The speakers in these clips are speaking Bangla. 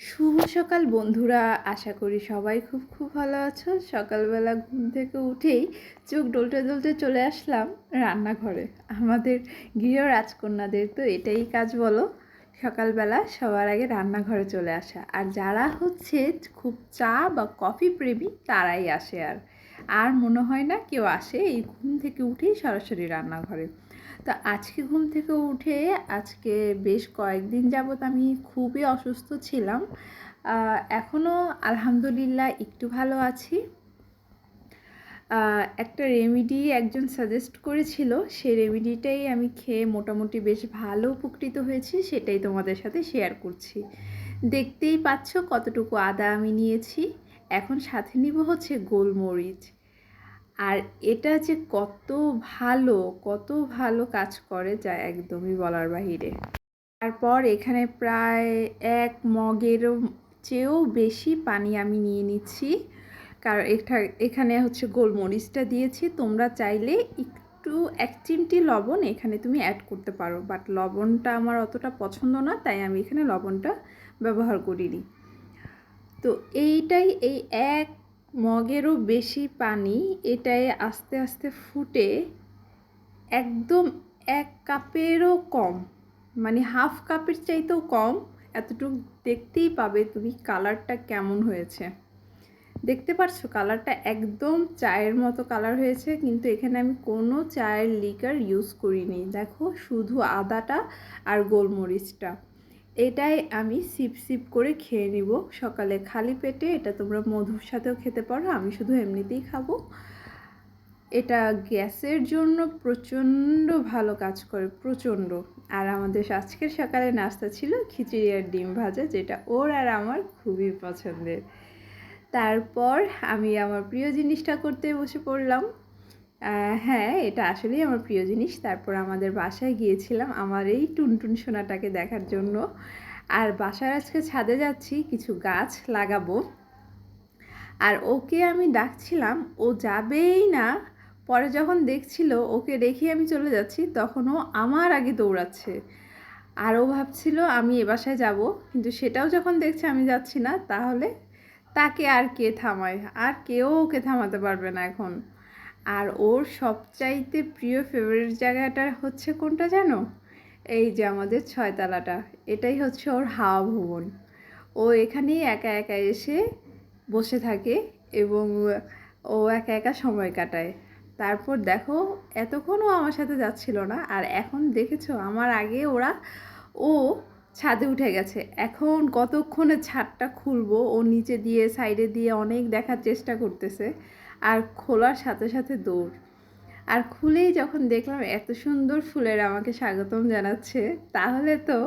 শুভ সকাল বন্ধুরা। আশা করি সবাই খুব খুব ভালো আছো। সকালবেলা ঘুম থেকে উঠেই চোখ ডলতে ডলতে চলে আসলাম রান্নাঘরে। আমাদের গৃহ রাজকন্যাদের তো এটাই কাজ বলো, সকালবেলা সবার আগে রান্নাঘরে চলে আসা। আর যারা হচ্ছে খুব চা বা কফি প্রেমী, তারাই আসে আর। আর মনে হয় না কেউ আসে এই ঘুম থেকে উঠেই সরাসরি রান্নাঘরে। তো আজকে ঘুম থেকে উঠে আজকে বেশ কয়েকদিন যাবৎ আমি খুবই অসুস্থ ছিলাম। এখনও আলহামদুলিল্লাহ একটু ভালো আছি। একটা রেমেডি একজন সাজেস্ট করেছিল, সেই রেমেডিটাই আমি খেয়ে মোটামুটি বেশ ভালো উপকৃত হয়েছি, সেটাই তোমাদের সাথে শেয়ার করছি। দেখতেই পাচ্ছ কতটুকু আদা আমি নিয়েছি। এখন সাথে নিব হচ্ছে গোলমরিচ। আর এটা যে কত ভালো কত ভালো কাজ করে যা একদমই বলার বাহিরে। তারপর এখানে প্রায় এক মগেরও চেয়েও বেশি পানি আমি নিয়ে নিচ্ছি। কারণ এটা এখানে হচ্ছে গোলমরিচটা দিয়েছি। তোমরা চাইলে একটু, এক চিমটি লবণ এখানে তুমি অ্যাড করতে পারো। বাট লবণটা আমার অতটা পছন্দ না, তাই আমি এখানে লবণটা ব্যবহার করিনি। তো এইটাই, এই এক মগেরও বেশি পানি এটাই আস্তে আস্তে ফুটে একদম এক কাপেরও কম মানে হাফ কাপের চাইতেও কম। এতটুকু দেখতেই পাবে তুমি কালারটা কেমন হয়েছে। দেখতে পারছ কালারটা একদম চায়ের মতো কালার হয়েছে, কিন্তু এখানে আমি কোনো চায়ের লিকার ইউজ করিনি। দেখো শুধু আদাটা আর গোলমরিচটা। এটাই আমি সিপ সিপ করে খেয়ে নিব সকালে খালি পেটে। এটা তোমরা মধুর সাথেও খেতে পারো, আমি শুধু এমনিতেই খাব। এটা গ্যাসের জন্য প্রচণ্ড ভালো কাজ করে, প্রচণ্ড। আর আমাদের আজকের সকালে নাস্তা ছিল খিচুড়ি আর ডিম ভাজা, যেটা ওর আর আমার খুবই পছন্দের। তারপর আমি আমার প্রিয় জিনিসটা করতে বসে পড়লাম। হ্যাঁ এটা আসলেই আমার প্রিয় জিনিস। তারপর আমাদের বাসায় গিয়েছিলাম আমার এই টুনটুন সোনাটাকে দেখার জন্য। আর বাসার আজকে ছাদে যাচ্ছি, কিছু গাছ লাগাবো। আর ওকে আমি ডাকছিলাম, ও যাবেই না। পরে যখন দেখছিল, ওকে রেখে আমি চলে যাচ্ছি, তখন ও আমার আগে দৌড়াচ্ছে। আর ও ভাবছিল, আমি এ বাসায় যাব। কিন্তু সেটাও যখন দেখছে, আমি যাচ্ছি না। তাহলে তাকে আর কে থামায়? আর কেউ ওকে থামাতে পারবে না এখন। আর ওর সবচাইতে প্রিয় ফেভারিট জায়গাটা হচ্ছে কোনটা জানো? এই যে আমাদের ছয়তলাটা, এটাই হচ্ছে ওর হাওয়া ভবন। ও এখানেই একা একা এসে বসে থাকে এবং ও একা একা সময় কাটায়। তারপর দেখো এতক্ষণও আমার সাথে যাচ্ছিল না আর এখন দেখেছ, আমার আগে ওরা ও ছাদে উঠে গেছে। এখন কতক্ষণে ছাদটা খুলবো, ও নিচে দিয়ে সাইডে দিয়ে অনেক দেখার চেষ্টা করতেছে। আর খোলার সাথে সাথে দৌড়। আর খুলেই যখন দেখলাম এত সুন্দর ফুলের আমাকে স্বাগতম জানাচ্ছে, তাহলে তো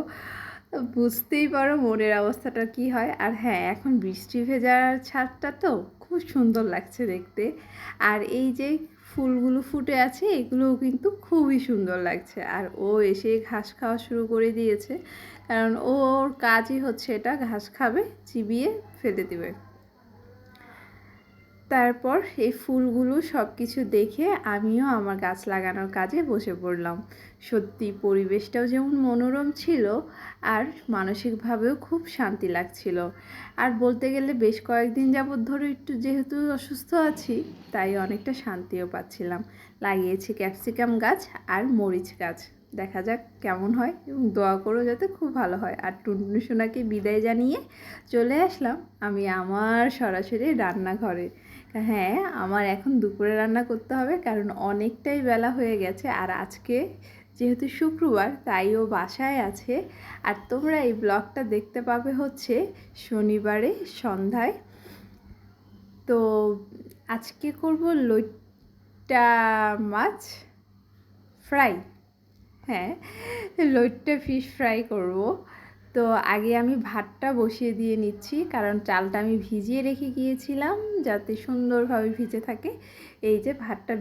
বুঝতেই পারো মনের অবস্থাটা কি হয়। আর হ্যাঁ এখন বৃষ্টি ভেজার ছাদটা তো খুব সুন্দর লাগছে দেখতে। আর এই যে ফুলগুলো ফুটে আছে, এগুলোও কিন্তু খুবই সুন্দর লাগছে। আর ও এসে ঘাস খাওয়া শুরু করে দিয়েছে, কারণ ওর কাজই হচ্ছে এটা, ঘাস খাবে, চিবিয়ে ফেলে দিবে। তারপর এই ফুলগুলো সব কিছু দেখে আমিও আমার গাছ লাগানোর কাজে বসে পড়লাম। সত্যি পরিবেশটাও যেমন মনোরম ছিল আর মানসিকভাবেও খুব শান্তি লাগছিল। আর বলতে গেলে বেশ কয়েকদিন যাবৎ ধরে একটু যেহেতু অসুস্থ আছি, তাই অনেকটা শান্তিও পাচ্ছিলাম। লাগিয়েছি ক্যাপসিকাম গাছ আর মরিচ গাছ। দেখা যাক কেমন হয় এবং দোয়া করো যাতে খুব ভালো হয়। আর টুনটুনি সোনাকে বিদায় জানিয়ে চলে আসলাম আমি আমার সরাসরি রান্নাঘরে। হ্যাঁ আমার এখন দুপুরে রান্না করতে হবে কারণ অনেকটাই বেলা হয়ে গেছে আর আজকে যেহেতু শুক্রবার তাই ও বাসায় আছে। আর তোমরা এই ব্লগটা দেখতে পাবে হচ্ছে শনিবারে সন্ধ্যায়। তো আজকে করব লইট্টা মাছ ফ্রাই। হ্যাঁ লইট্টা ফিশ ফ্রাই করব। তো আগে আমি ভাতটা বসিয়ে দিয়ে নিচ্ছি, কারণ চালটা আমি ভিজিয়ে রেখে গিয়েছিলাম যাতে সুন্দরভাবে ভিজে থাকে। এই যে ভাতটা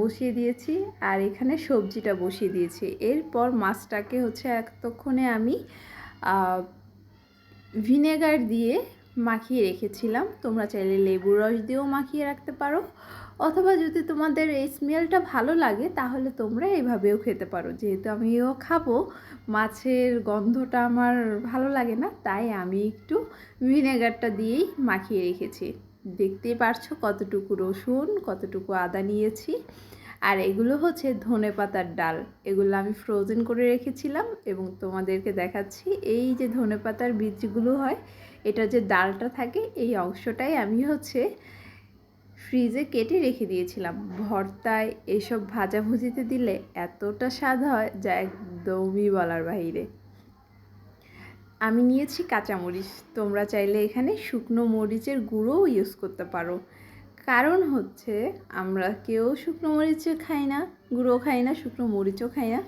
বসিয়ে দিয়েছি আর এখানে সবজিটা বসিয়ে দিয়েছি। এরপর মাছটাকে হচ্ছে এতক্ষণে আমি ভিনেগার দিয়ে মাখিয়ে রেখেছিলাম। তোমরা চাইলে লেবুর রস দিয়েও মাখিয়ে রাখতে পারো। অথবা যদি তোমাদের এই স্মেলটা ভালো লাগে, তাহলে তোমরা এইভাবেও খেতে পারো। যেহেতু আমিও খাব, মাছের গন্ধটা আমার ভালো লাগে না, তাই আমি একটু ভিনেগারটা দিয়েই মাখিয়ে রেখেছি। দেখতেই পারছ কতটুকু রসুন, কতটুকু আদা নিয়েছি। আর এগুলো হচ্ছে ধনে পাতার ডাল। এগুলো আমি ফ্রোজেন করে রেখেছিলাম এবং তোমাদেরকে দেখাচ্ছি। এই যে ধনে পাতার বীজগুলো হয়, এটা যে ডালটা থাকে, এই অংশটাই আমি হচ্ছে ফ্রিজে কেটে রেখে দিয়েছিলাম। ভর্তায় এসব ভাজাভুজিতে দিলে এতটা স্বাদ হয় যা একদমই বলার বাইরে আমি নিয়েছি কাঁচামরিচ। তোমরা চাইলে এখানে শুকনো মরিচের গুঁড়োও ইউজ করতে পারো। কারণ হচ্ছে, আমরা কেউ শুকনো মরিচও খাই না গুঁড়ো খাই না, শুকনো মরিচও খাই না।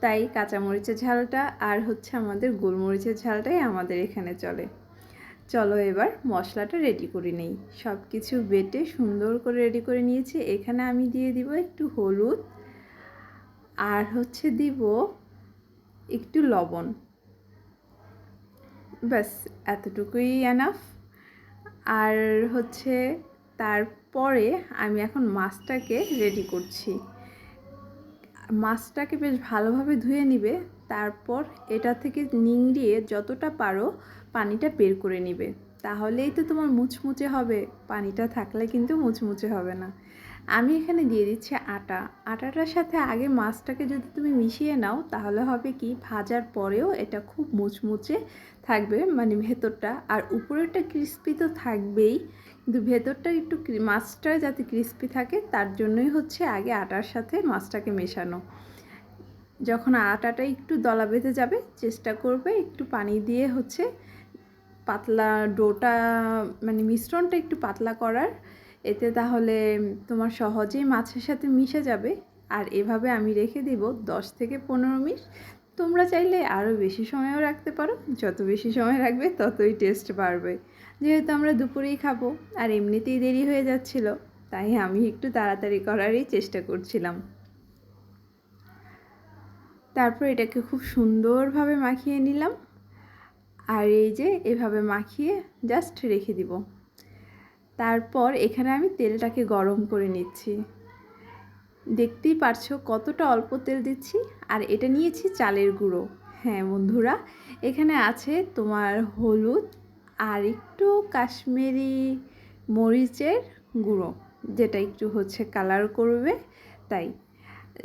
তাই কাঁচামরিচের ঝালটা আর হচ্ছে আমাদের গোলমরিচের ঝালটাই আমাদের এখানে চলে। চলো এবার মশলাটা রেডি করে নেই। সব কিছু বেটে সুন্দর করে রেডি করে নিয়েছি। এখানে আমি দিয়ে দিব একটু হলুদ আর হচ্ছে দিব একটু লবণ। ব্যাস, এতটুকুই এনাফ আর হচ্ছে তারপরে আমি এখন মাছটাকে রেডি করছি। মাছটাকে বেশ ভালোভাবে ধুয়ে নিবে। তারপর এটা থেকে নিংড়িয়ে যতটা পারো পানিটা বের করে নিবে। তাহলেই তো তোমার মুচমুচে হবে। পানিটা থাকলে কিন্তু মুচমুচে হবে না। আমি এখানে দিয়ে দিচ্ছি আটা। আটাটার সাথে আগে মাছটাকে যদি তুমি মিশিয়ে নাও, তাহলে হবে কি, ভাজার পরেও এটা খুব মুচমুচে থাকবে মানে ভেতরটা। আর উপরেরটা ক্রিস্পি তো থাকবেই, কিন্তু ভেতরটা একটু মাছটা যাতে ক্রিস্পি থাকে, তার জন্যই হচ্ছে আগে আটার সাথে মাছটাকে মেশানো। যখন আটাটা একটু দলা বেঁধে যাবে, চেষ্টা করবে একটু পানি দিয়ে হচ্ছে পাতলা ডোটা মানে মিশ্রণটা একটু পাতলা করার। এতে তাহলে তোমার সহজেই মাছের সাথে মিশে যাবে। আর এভাবে আমি রেখে দিব দশ থেকে পনেরো মিনিট। তোমরা চাইলে আরও বেশি সময়ও রাখতে পারো। যত বেশি সময় রাখবে ততই টেস্ট বাড়বে। যেহেতু আমরা দুপুরেই খাব, আর এমনিতেই দেরি হয়ে যাচ্ছিল, তাই আমি একটু তাড়াতাড়ি করারই চেষ্টা করছিলাম। তারপর এটাকে খুব সুন্দরভাবে মাখিয়ে নিলাম। আর এই যে এভাবে মাখিয়ে জাস্ট রেখে দিব। তারপর এখানে আমি তেলটাকে গরম করে নিচ্ছি। দেখতেই পারছ কতটা অল্প তেল দিচ্ছি। আর এটা নিয়েছি চালের গুঁড়ো। হ্যাঁ বন্ধুরা, এখানে আছে তোমার হলুদ আর একটু কাশ্মীরি মরিচের গুঁড়ো। যেটা একটু হচ্ছে কালার করবে, তাই।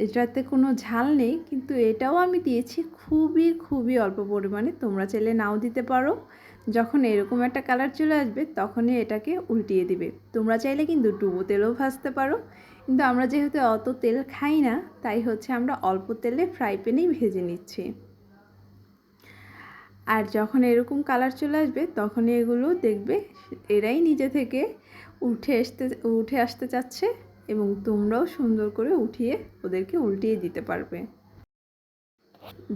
এটাতে কোনো ঝাল নেই, কিন্তু এটাও আমি দিয়েছি খুবই খুবই অল্প পরিমাণে। তোমরা চাইলে নাও দিতে পারো। যখন এরকম একটা কালার চলে আসবে, তখনই এটাকে উল্টিয়ে দিবে। তোমরা চাইলে কিন্তু ডুবো তেলেও ভাজতে পারো। কিন্তু আমরা যেহেতু অত তেল খাই না, তাই হচ্ছে আমরা অল্প তেলে ফ্রাই প্যানেই ভেজে নিচ্ছি। আর যখন এরকম কালার চলে আসবে, তখনই এগুলো দেখবে, এরাই নিজে থেকে উঠে আসতে উঠে আসতে চাচ্ছে। এবং তোমরাও সুন্দর করে উঠিয়ে ওদেরকে উল্টিয়ে দিতে পারবে।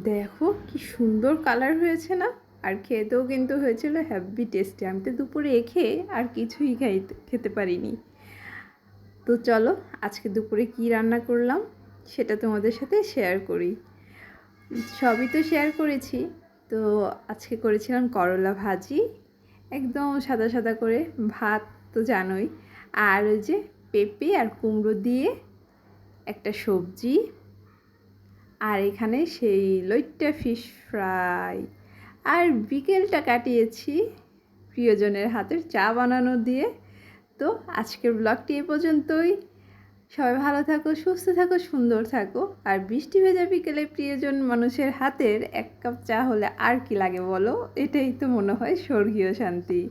দেখো কি সুন্দর কালার হয়েছে না? আর খেতেও কিন্তু হয়েছিল হ্যাভি টেস্টি আমি তো দুপুরে খেয়ে আর কিছুই খাই খেতে পারিনি। তো চলো, আজকে দুপুরে কি রান্না করলাম সেটা তোমাদের সাথে শেয়ার করি। সবই তো শেয়ার করেছি। তো আজকে করেছিলাম করলা ভাজি। একদম সাদা সাদা করে। ভাত তো জানোই। আর ওই যে পেঁপে আর কুমড়ো দিয়ে একটা সবজি। আর এখানে সেই লইট্টা ফিশ ফ্রাই আর বিকেলটা কাটিয়েছি প্রিয়জনের হাতের চা বানানো দিয়ে। তো আজকের ব্লগটি এ পর্যন্তই। সবাই ভালো থাকো, সুস্থ থাকো, সুন্দর থাকো। আর বৃষ্টি ভেজা বিকেলে প্রিয়জন মানুষের হাতের এক কাপ চা হলে আর কি লাগে বলো? এটাই তো মনে হয় স্বর্গীয় শান্তি।